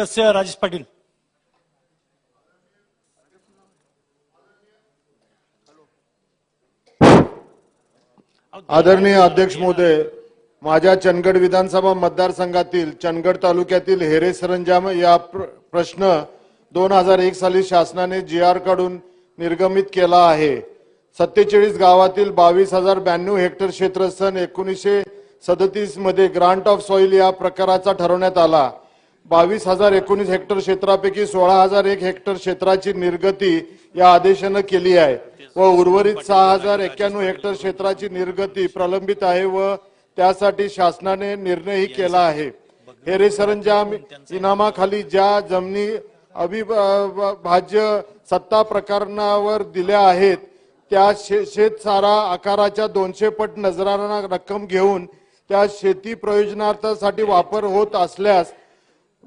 सदस्य राजेश पाटील. आदरणीय अध्यक्ष महोदय माझ्या चंदगड विधानसभा मतदारसंघातील चंदगड तालुक्यातील हेरे सरंजाम या प्र- प्रश्न दोन हजार एक साली शासनाने जी आरकडून निर्गमित केला आहे. सत्तेचाळीस गावातील बावीस हजार ब्याण्णव हेक्टर क्षेत्र सन एकोणीसशे सदतीसमध्ये ग्रांट ऑफ सॉइल या प्रकाराचा ठरवण्यात आला. बावीस हजार एकोणीस हेक्टर क्षेत्रापैकी सोळा हजार एक हेक्टर क्षेत्राची निर्गती या आदेशानं केली आहे व उर्वरित सहा हजार एक्क्याण्णव हेक्टर क्षेत्राची निर्गती प्रलंबित आहे व त्यासाठी शासनाने निर्णयही केला आहे. हेरे सरंजाम इनामाखाली ज्या जमिनी अविभाज्य सत्ता प्रकरणावर दिल्या आहेत त्या शे- शेतसारा आकाराच्या दोनशे पट नजराना रक्कम घेऊन त्या शेती प्रयोजनार्थासाठी वापर होत असल्यास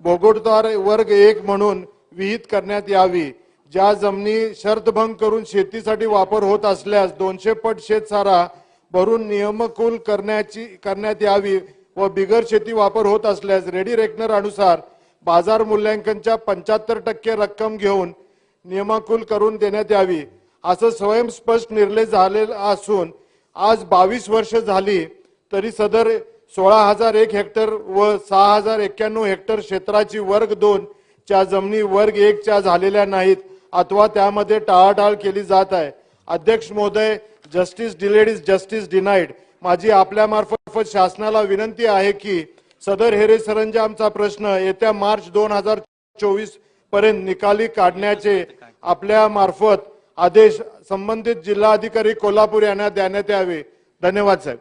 भोगोटद्वार वर्ग एक म्हणून विहित करण्यात यावी. ज्या जमिनी शर्तभंग करून शेतीसाठी वापर होत असल्यास दोनशे पट शेतसारा भरून नियमकुल करण्याची करण्यात यावी व बिगर शेती वापर होत असल्यास रेडी रेकनर अनुसार बाजार मूल्यांकनच्या पंच्याहत्तर टक्के रक्कम घेऊन नियमाकुल करून देण्यात यावी. असं स्वयंस्पष्ट निर्णय झालेला असून आज बावीस वर्ष झाली तरी सदर सोळा हजार एक हेक्टर व सहा हजार एक्क्याण्णव हेक्टर क्षेत्राची वर्ग दोन च्या जमिनी वर्ग एक च्या झालेल्या नाहीत अथवा त्यामध्ये टाळाटाळ केली जात आहे. अध्यक्ष महोदय justice delayed is justice denied माझी आपल्या मार्फत शासनाला विनंती आहे की सदर हेरे सरंजामचा प्रश्न येत्या मार्च दोन हजार चोवीसपर्यंत निकाली काढण्याचे आपल्या मार्फत आदेश संबंधित जिल्हाधिकारी कोल्हापूर यांना देण्यात यावे. धन्यवाद साहेब.